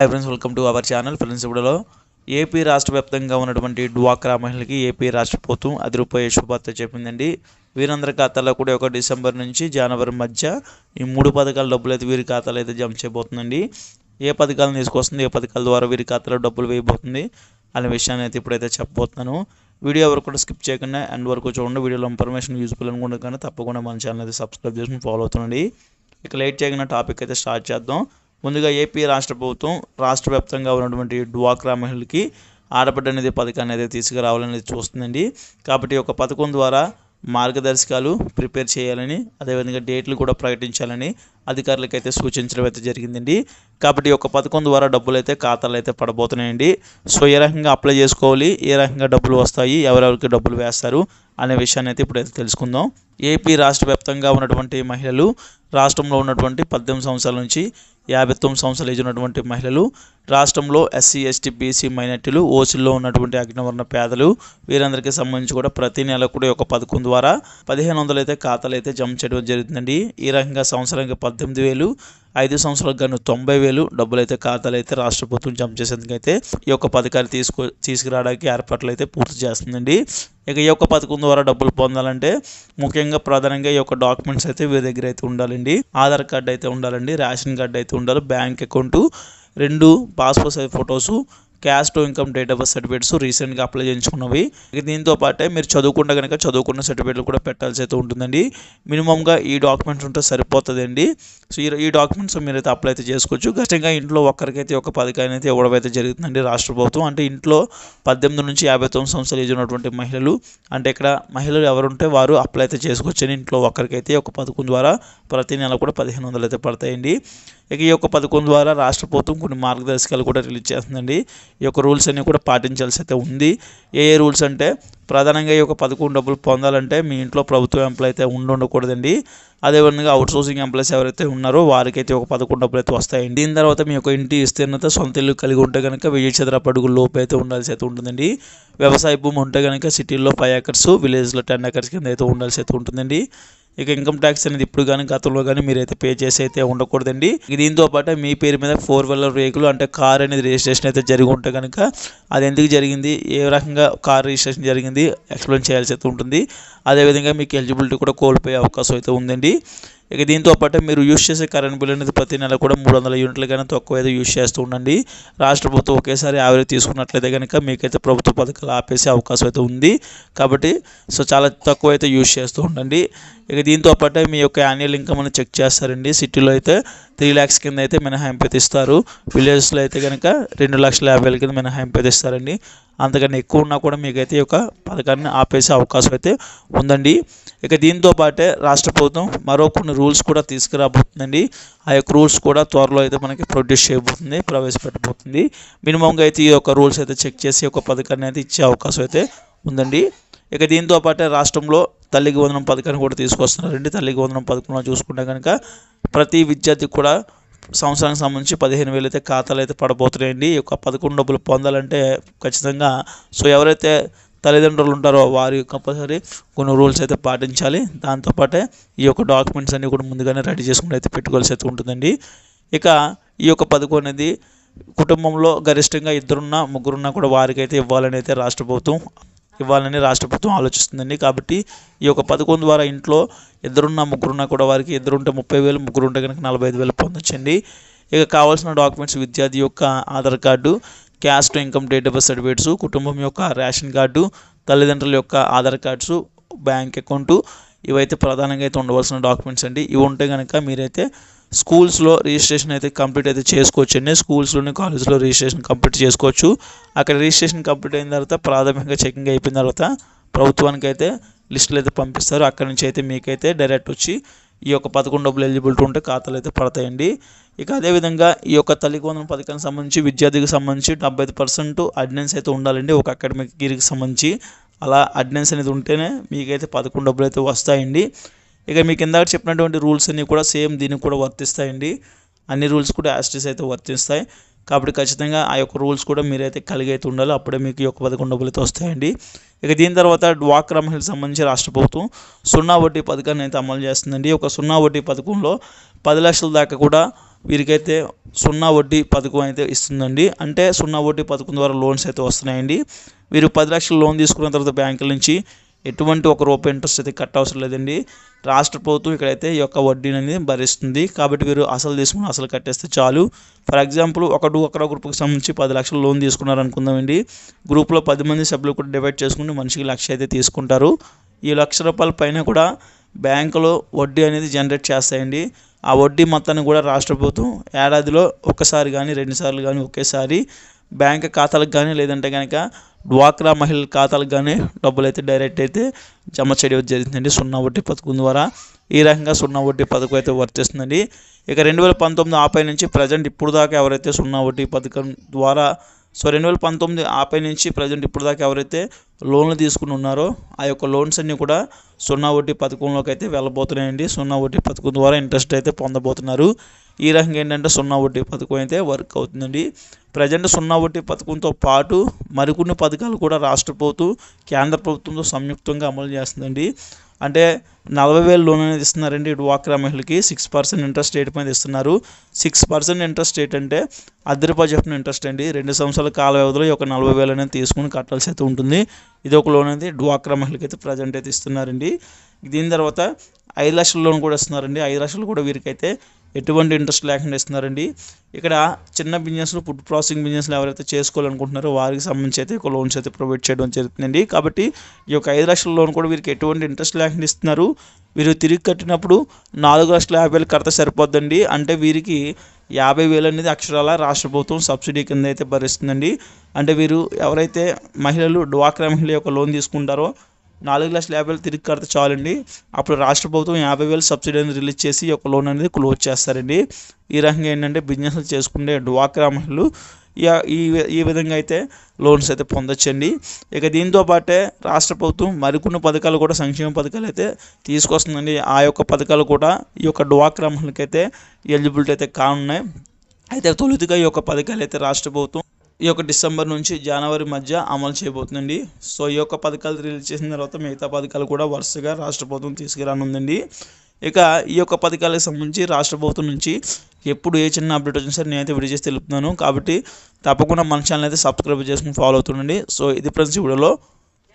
Hi friends welcome to our channel friends ఇప్పుడులో AP రాష్ట్ర వ్యాప్తంగా ఉన్నటువంటి డ్వాక్రా మహిళలకి ఏపీ రాష్ట్ర ప్రభుత్వం అది రూపాయి శుభార్త చెప్పిందండి. వీరందరి ఖాతాలో కూడా ఒక డిసెంబర్ నుంచి జనవరి మధ్య ఈ మూడు పథకాల డబ్బులు అయితే వీరి ఖాతాలో అయితే జమ చేయబోతుందండి. ఏ పథకాలను తీసుకొస్తుంది? ఏ పథకాల ద్వారా వీరి ఖాతాలో డబ్బులు వేయబోతుంది? అనే విషయాన్ని అయితే ఇప్పుడైతే చెప్పబోతున్నాను. వీడియో వరకు కూడా స్కిప్ చేయకుండా ఎండ్ వరకు చూడండి. వీడియోలో ఇన్ఫర్మేషన్ యూజ్ఫుల్ అనుకుంటే కానీ తప్పకుండా మన ఛానల్ అయితే సబ్స్క్రైబ్ చేసుకుని ఫాలో అవుతుండండి. ఇక లేట్ చేయకుండా టాపిక్ అయితే స్టార్ట్ చేద్దాం. ముందుగా ఏపీ రాష్ట్ర ప్రభుత్వం రాష్ట్ర వ్యాప్తంగా ఉన్నటువంటి డ్వాక్రా మహిళలకి ఆడబిడ్డ అనేది పథకాన్ని అయితే తీసుకురావాలనేది చూస్తుందండి. కాబట్టి ఒక పథకం ద్వారా మార్గదర్శకాలు ప్రిపేర్ చేయాలని అదేవిధంగా డేట్లు కూడా ప్రకటించాలని అధికారులకు అయితే సూచించడం అయితే జరిగిందండి. కాబట్టి ఒక పథకం ద్వారా డబ్బులు అయితే ఖాతాలు అయితే పడబోతున్నాయండి. సో ఏ రకంగా అప్లై చేసుకోవాలి ఏ రకంగా డబ్బులు వస్తాయి ఎవరెవరికి డబ్బులు వేస్తారు అనే విషయాన్ని అయితే ఇప్పుడైతే తెలుసుకుందాం. ఏపీ రాష్ట్ర వ్యాప్తంగా ఉన్నటువంటి మహిళలు రాష్ట్రంలో ఉన్నటువంటి పద్దెనిమిది సంవత్సరాల నుంచి యాభై తొమ్మిది సంవత్సరాలు ఏజ్ ఉన్నటువంటి మహిళలు రాష్ట్రంలో ఎస్సీ ఎస్టీ బీసీ మైనార్టీలు ఓసీల్లో ఉన్నటువంటి అగ్నివర్ణ పేదలు వీరందరికీ సంబంధించి కూడా ప్రతి నెల కూడా ఒక పథకం ద్వారా పదిహేను వందలు అయితే ఖాతాలు అయితే జమ చేయడం జరుగుతుందండి ఈ రకంగా సంవత్సరానికి పద్దెనిమిది వేలు ఐదు సంవత్సరాలకు గాను తొంభై వేలు డబ్బులు అయితే ఖాతాలు అయితే రాష్ట్ర ప్రభుత్వం జమ చేసేందుకైతే ఈ యొక్క పథకాన్ని తీసుకు తీసుకురావడానికి ఏర్పాట్లు అయితే పూర్తి చేస్తుందండి. ఇక ఈ యొక్క పథకం ద్వారా డబ్బులు పొందాలంటే ముఖ్యంగా ప్రధానంగా ఈ యొక్క డాక్యుమెంట్స్ అయితే వీరి దగ్గర అయితే ఉండాలండి. ఆధార్ కార్డు అయితే ఉండాలండి రేషన్ కార్డు అయితే ఉండాలి బ్యాంక్ అకౌంటు రెండు passport size photos caste income date of birth certificates రీసెంట్గా అప్లై చేయించుకున్నవి. ఇక దీంతో పాటే మీరు చదువుకుంటే కనుక చదువుకున్న సర్టిఫికేట్లు కూడా పెట్టాల్సి అయితే ఉంటుందండి. మినిమంగా ఈ డాక్యుమెంట్స్ ఉంటే సరిపోతుందండి. సో ఈ ఈ డాక్యుమెంట్స్ మీరైతే అప్లై అయితే చేసుకోవచ్చు. ఖచ్చితంగా ఇంట్లో ఒక్కరికైతే ఒక పథకాన్ని అయితే ఇవ్వడం అయితే జరుగుతుందండి రాష్ట్ర ప్రభుత్వం. అంటే ఇంట్లో పద్దెనిమిది నుంచి యాభై తొమ్మిది సంవత్సరాలు ఏజ్ ఉన్నటువంటి మహిళలు అంటే ఇక్కడ మహిళలు ఎవరుంటే వారు అప్లై అయితే చేసుకోవచ్చని ఇంట్లో ఒక్కరికైతే ఒక పథకం ద్వారా ప్రతి నెల కూడా పదిహేను వందలు అయితే పడతాయండి. ఇక ఈ యొక్క పథకం ద్వారా రాష్ట్ర ప్రభుత్వం కొన్ని మార్గదర్శకాలు కూడా రిలీజ్ చేస్తుందండి. ఈ యొక్క రూల్స్ అన్నీ కూడా పాటించాల్సి అయితే ఉంది. ఏ ఏ రూల్స్ అంటే ప్రధానంగా ఈ యొక్క పథకం డబ్బులు పొందాలంటే మీ ఇంట్లో ప్రభుత్వ ఎంప్లాయ్ అయితే ఉండి ఉండకూడదండి. అదేవిధంగా అవుట్ సోర్సింగ్ ఎంప్లాయీస్ ఎవరైతే ఉన్నారో వారికైతే ఒక పదకొండు డబ్బులు అయితే వస్తాయండి. దీని తర్వాత మీ యొక్క ఇంటి విస్తీర్ణత సొంత ఇల్లు కలిగి ఉంటే కనుక వెయ్యి చదరపు అడుగుల లోపు అయితే ఉండాల్సి అయితే ఉంటుందండి. వ్యవసాయ భూమి ఉంటే కనుక సిటీల్లో ఫైవ్ ఎకర్స్ విలేజ్లో టెన్ ఎకర్స్ కింద అయితే ఉండాల్సి అయితే ఉంటుందండి. ఇక ఇన్కమ్ ట్యాక్స్ అనేది ఇప్పుడు కానీ గతంలో కానీ మీరైతే పే చేసి అయితే ఉండకూడదండి. దీంతో పాటు మీ పేరు మీద ఫోర్ వీలర్ వెహికల్ అంటే కార్ అనేది రిజిస్ట్రేషన్ అయితే జరిగి ఉంటే కనుక అది ఎందుకు జరిగింది? ఏ రకంగా కార్ రిజిస్ట్రేషన్ జరిగింది? ఎక్స్ప్లెయిన్ చేయాల్సి అయితే ఉంటుంది. అదేవిధంగా మీకు ఎలిజిబిలిటీ కూడా కోల్పోయే అవకాశం అయితే ఉందండి. ఇక దీంతో పాటు మీరు యూస్ చేసే కరెంట్ బిల్ అనేది ప్రతి నెల కూడా మూడు వందల యూనిట్లు కానీ తక్కువ అయితే యూస్ చేస్తూ ఉండండి. రాష్ట్ర ప్రభుత్వం ఒకేసారి యావరేజ్ తీసుకున్నట్లయితే కనుక మీకైతే ప్రభుత్వ పథకాలు ఆపేసే అవకాశం అయితే ఉంది. కాబట్టి సో చాలా తక్కువ అయితే యూస్ చేస్తూ ఉండండి. ఇక దీంతో పాటు మీ యొక్క యాన్యువల్ ఇన్కమ్ అని చెక్ చేస్తారండి. సిటీలో అయితే త్రీ ల్యాక్స్ కింద అయితే మినహాయింపు అయితే ఇస్తారు విలేజెస్లో అయితే కనుక రెండు లక్షల యాభై వేల కింద మినహాయింపు అయితే ఇస్తారండి అంతకన్నా ఎక్కువ ఉన్నా కూడా మీకైతే ఈ యొక్క పథకాన్ని ఆపేసే అవకాశం అయితే ఉందండి. ఇక దీంతో పాటే రాష్ట్ర ప్రభుత్వం మరో కొన్ని రూల్స్ కూడా తీసుకురాబోతుందండి. ఆ యొక్క రూల్స్ కూడా త్వరలో అయితే మనకి ప్రొడ్యూస్ చేయబోతుంది ప్రవేశపెట్టబోతుంది. మినిమంగా అయితే ఈ యొక్క రూల్స్ అయితే చెక్ చేసి ఒక పథకాన్ని అయితే ఇచ్చే అవకాశం అయితే ఉందండి. ఇక దీంతో పాటే రాష్ట్రంలో తల్లికి వందనం పథకాన్ని కూడా తీసుకొస్తున్నారండి తల్లికి వందనం పథకంలో చూసుకుంటే కనుక ప్రతి విద్యార్థికి కూడా సంవత్సరానికి సంబంధించి పదిహేను వేలు అయితే ఖాతాలు అయితే పడబోతున్నాయండి. ఈ యొక్క పథకం డబ్బులు పొందాలంటే ఖచ్చితంగా సో ఎవరైతే తల్లిదండ్రులు ఉంటారో వారి కంపల్సరీ కొన్ని రూల్స్ అయితే పాటించాలి. దాంతోపాటే ఈ యొక్క డాక్యుమెంట్స్ అన్నీ కూడా ముందుగానే రెడీ చేసుకుని అయితే పెట్టుకోవాల్సి అయితే ఉంటుందండి. ఇక ఈ యొక్క పథకం అనేది కుటుంబంలో గరిష్టంగా ఇద్దరున్నా ముగ్గురున్నా కూడా వారికైతే ఇవ్వాలని అయితే రాష్ట్ర ప్రభుత్వం ఇవ్వాలని రాష్ట్ర ప్రభుత్వం ఆలోచిస్తుందండి. కాబట్టి ఈ యొక్క పథకం ద్వారా ఇంట్లో ఇద్దరున్న ముగ్గురున్నా కూడా వారికి ఇద్దరుంటే ముప్పై వేలు ముగ్గురు ఉంటే కనుక నలభై ఐదు వేలు పొందొచ్చండి. ఇక కావాల్సిన డాక్యుమెంట్స్ విద్యార్థి యొక్క Aadhaar card caste income date of birth certificates కుటుంబం యొక్క రేషన్ కార్డు తల్లిదండ్రుల యొక్క ఆధార్ కార్డ్స్ బ్యాంక్ అకౌంటు ఇవైతే ప్రధానంగా అయితే ఉండవలసిన డాక్యుమెంట్స్ అండి. ఇవి ఉంటే కనుక మీరైతే స్కూల్స్లో రిజిస్ట్రేషన్ అయితే కంప్లీట్ అయితే చేసుకోవచ్చు అండి స్కూల్స్లోని కాలేజ్లో రిజిస్ట్రేషన్ కంప్లీట్ చేసుకోవచ్చు. అక్కడ రిజిస్ట్రేషన్ కంప్లీట్ అయిన తర్వాత ప్రాథమికంగా చెకింగ్ అయిపోయిన తర్వాత ప్రభుత్వానికి అయితే లిస్టులు అయితే పంపిస్తారు. అక్కడి నుంచి అయితే మీకైతే డైరెక్ట్ వచ్చి ఈ యొక్క పదకొండు డబ్బులు ఎలిజిబిలిటీ ఉంటే ఖాతాలు అయితే పడతాయండి. ఇక అదేవిధంగా ఈ యొక్క తల్లికి వందన పథకానికి సంబంధించి విద్యార్థికి సంబంధించి డెబ్బై ఐదు పర్సెంట్ అటెండెన్స్ అయితే ఉండాలండి. ఒక అకాడమిక్ ఇయర్కి సంబంధించి. అలా అటెండెన్స్ అనేది ఉంటేనే మీకైతే పదకొండు డబ్బులు అయితే వస్తాయండి. ఇక మీకు ఇందాక చెప్పినటువంటి రూల్స్ అన్నీ కూడా సేమ్ దీనికి కూడా వర్తిస్తాయండి. అన్ని రూల్స్ కూడా యాస్టిస్ అయితే వర్తిస్తాయి. కాబట్టి ఖచ్చితంగా ఆ యొక్క రూల్స్ కూడా మీరైతే కలిగి అయితే ఉండాలి. అప్పుడే మీకు ఈ యొక్క పదకొండు డబ్బులు అయితే వస్తాయండి. ఇక దీని తర్వాత డ్వాక్రా మహిళలకు సంబంధించి రాష్ట్ర ప్రభుత్వం సున్నా వడ్డీ పథకాన్ని అయితే అమలు చేస్తుందండి. ఒక సున్నా వడ్డీ పథకంలో పది లక్షల దాకా కూడా వీరికైతే సున్నా వడ్డీ పథకం అయితే ఇస్తుందండి. అంటే సున్నా వడ్డీ పథకం ద్వారా లోన్స్ అయితే వస్తున్నాయండి. వీరు పది లక్షలు లోన్ తీసుకున్న తర్వాత బ్యాంకుల నుంచి ఎటువంటి ఒక రూపాయి ఇంట్రెస్ట్ అయితే కట్ అవసరం లేదండి. రాష్ట్ర ప్రభుత్వం ఇక్కడైతే ఈ యొక్క వడ్డీని అనేది భరిస్తుంది. కాబట్టి మీరు అసలు తీసుకుని అసలు కట్టేస్తే చాలు. ఫర్ ఎగ్జాంపుల్ ఒక డోక్రా గ్రూప్కి సంబంధించి పది లక్షలు లోన్ తీసుకున్నారు అనుకుందామండి. గ్రూప్లో పది మంది సభ్యులు కూడా డివైడ్ చేసుకుని మనిషికి లక్ష అయితే తీసుకుంటారు. ఈ లక్ష రూపాయల పైన కూడా బ్యాంకులో వడ్డీ అనేది జనరేట్ చేస్తాయండి. ఆ వడ్డీ మొత్తాన్ని కూడా రాష్ట్ర ప్రభుత్వం ఏడాదిలో ఒక్కసారి కానీ రెండుసార్లు కానీ ఒకేసారి బ్యాంక్ ఖాతాలకు కానీ లేదంటే కనుక డ్వాక్రా మహిళల ఖాతాలకు కానీ డబ్బులు అయితే డైరెక్ట్ అయితే జమ చేయడం జరుగుతుందండి సున్నా వడ్డీ పథకం ద్వారా ఈ రకంగా సున్నా వడ్డీ పథకం అయితే వర్తిస్తుందండి ఇక రెండు వేల పంతొమ్మిది ఆపై నుంచి ప్రజెంట్ ఇప్పుడు దాకా ఎవరైతే సున్నా వడ్డీ పథకం ద్వారా సో రెండు వేల పంతొమ్మిది ఆపై నుంచి ప్రజెంట్ ఇప్పుడు దాకా ఎవరైతే లోన్లు తీసుకుని ఉన్నారో ఆ యొక్క లోన్స్ అన్నీ కూడా సున్నా వడ్డీ పథకంలోకి అయితే వెళ్ళబోతున్నాయండి. సున్నా వడ్డీ పథకం ద్వారా ఇంట్రెస్ట్ అయితే పొందబోతున్నారు. ఈ రకంగా ఏంటంటే సున్నా వడ్డీ పథకం అయితే వర్క్ అవుతుందండి. ప్రజెంట్ సున్నా వడ్డీ పథకంతో పాటు మరికొన్ని పథకాలు కూడా రాష్ట్ర ప్రభుత్వం కేంద్ర ప్రభుత్వంతో సంయుక్తంగా అమలు చేస్తుందండి. అంటే నలభై వేలు లోన్ అనేది ఇస్తున్నారండి డ్వాక్రా మహిళకి సిక్స్ పర్సెంట్ ఇంట్రెస్ట్ రేట్ మీద ఇస్తున్నారు. సిక్స్ పర్సెంట్ ఇంట్రెస్ట్ రేట్ అంటే అర్ధ రూపాయలు చెప్పిన ఇంట్రెస్ట్ అండి. రెండు సంవత్సరాల కాల వ్యవధిలో ఒక నలభై వేలు అనేది తీసుకుని కట్టాల్సి అయితే ఉంటుంది. ఇది ఒక లోన్ అయితే డ్వాక్రా మహిళకి అయితే ప్రజెంట్ అయితే ఇస్తున్నారండి. దీని తర్వాత ఐదు లక్షల లోన్ కూడా ఇస్తున్నారండి. ఐదు లక్షలు కూడా వీరికైతే ఎటువంటి ఇంట్రెస్ట్ లేకుండా ఇస్తున్నారండి ఇక్కడ చిన్న బిజినెస్లు ఫుడ్ ప్రాసెసింగ్ బిజినెస్లు ఎవరైతే చేసుకోవాలనుకుంటున్నారో వారికి సంబంధించి అయితే ఒక లోన్స్ అయితే ప్రొవైడ్ చేయడం జరుగుతుందండి. కాబట్టి ఈ యొక్క ఐదు లక్షల లోన్ కూడా వీరికి ఎటువంటి ఇంట్రెస్ట్ లేకుండా ఇస్తున్నారు. వీరు తిరిగి కట్టినప్పుడు నాలుగు లక్షల యాభై వేలు కడితే సరిపోద్దండి. అంటే వీరికి యాభై వేలు అనేది అక్షరాల రాష్ట్ర ప్రభుత్వం సబ్సిడీ కింద అయితే భరిస్తుందండి. అంటే వీరు ఎవరైతే మహిళలు డ్వాక్రా మహిళ యొక్క లోన్ తీసుకుంటారో నాలుగు లక్షల యాభై వేలు తిరిగి కడితే చాలండి. అప్పుడు రాష్ట్ర ప్రభుత్వం యాభై వేలు సబ్సిడీ అనేది రిలీజ్ చేసి ఈ యొక్క లోన్ అనేది క్లోజ్ చేస్తారండి. ఈ రకంగా ఏంటంటే బిజినెస్లు చేసుకునే డ్వాక్రా మహిళలు ఈ- ఈ ఈ విధంగా అయితే లోన్స్ అయితే పొందొచ్చండి. ఇక దీంతో పాటే రాష్ట్ర ప్రభుత్వం మరికొన్ని పథకాలు కూడా సంక్షేమ పథకాలు అయితే తీసుకొస్తుందండి. ఆ యొక్క పథకాలు కూడా ఈ యొక్క డ్వాక్రా మహిళకైతే ఎలిజిబిలిటీ అయితే కానున్నాయి. అయితే తొలుతగా ఈ యొక్క పథకాలు అయితే రాష్ట్ర ప్రభుత్వం ఈ యొక్క డిసెంబర్ నుంచి జనవరి మధ్య అమలు చేయబోతుందండి. సో ఈ యొక్క పథకాలు రిలీజ్ చేసిన తర్వాత మిగతా పథకాలు కూడా వరుసగా రాష్ట్ర ప్రభుత్వం తీసుకురానుందండి. ఇక ఈ యొక్క పథకాలకు సంబంధించి రాష్ట్ర ప్రభుత్వం నుంచి ఎప్పుడు ఏ చిన్న అప్డేట్ వచ్చినా సరే నేనైతే వీడియో చేసి తెలుపుతున్నాను. కాబట్టి తప్పకుండా మన ఛానల్ అయితే సబ్స్క్రైబ్ చేసుకుని ఫాలో అవుతుండండి. సో ఇది ఫ్రెండ్స్ వీడియోలో